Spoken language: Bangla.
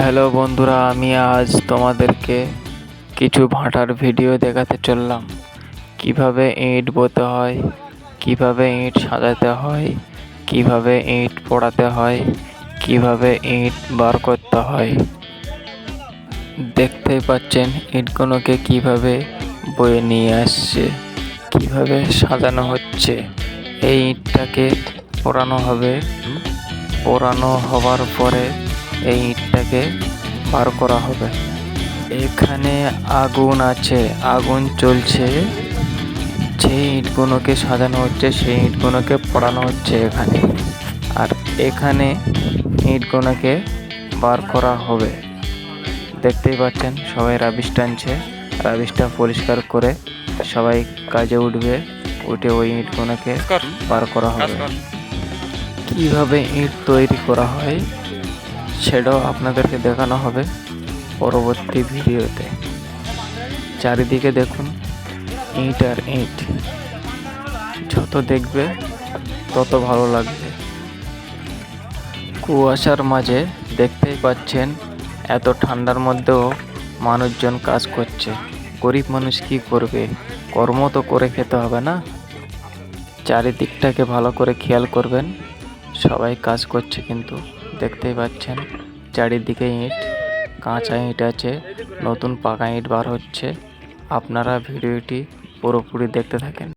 হ্যালো বন্ধুরা, আমি আজ তোমাদেরকে কিছু ভাটার ভিডিও দেখাতে চললাম। কীভাবে ইট বতে হয়, কীভাবে ইট সাজাতে হয়, কীভাবে ইট পোড়াতে হয়, কীভাবে ইট বার করতে হয়। দেখতেই পাচ্ছেন, ইটগুলোকে কীভাবে বয়ে নিয়ে আসছে, কীভাবে সাজানো হচ্ছে। এই ইটটাকে পোড়ানো হবে, পোড়ানো হবার পরে এই ইটটাকে বার করা হবে। এখানে আগুন আছে আগুন চলছে। যে ইটগুলোকে সাজানো হচ্ছে সেই ইটগুলোকে পড়ানো হচ্ছে এখানে। আর এখানে ইটগুলোকে বার করা হবে। দেখতেই পাচ্ছেন সবাই রাবিশ টানছে। রাবিশটা পরিষ্কার করে সবাই কাজে উঠবে উঠে ওই ইটগুলোকে বার করা হবে। কীভাবে ইট তৈরি করা হয় সেটাও আপনাদেরকে দেখানো হবে পরবর্তী ভিডিওতে। চারিদিকে দেখুন, ইট আর ইট। যত দেখবে, তত ভালো লাগবে। কুয়াশার মাঝে দেখতেই পাচ্ছেন, এত ঠান্ডার মধ্যেও মানুষজন কাজ করছে। গরিব মানুষ কি করবে? কর্ম তো করে খেতে হবে না? চারিদিকটাকে ভালো করে খেয়াল করবেন। সবাই কাজ করছে কিন্তু, দেখতেই পাচ্ছেন। চারিদিকে ইট, কাঁচা ইট আছে, নতুন পাকা ইট বার হচ্ছে। আপনারা ভিডিওটি পুরোপুরি দেখতে থাকেন।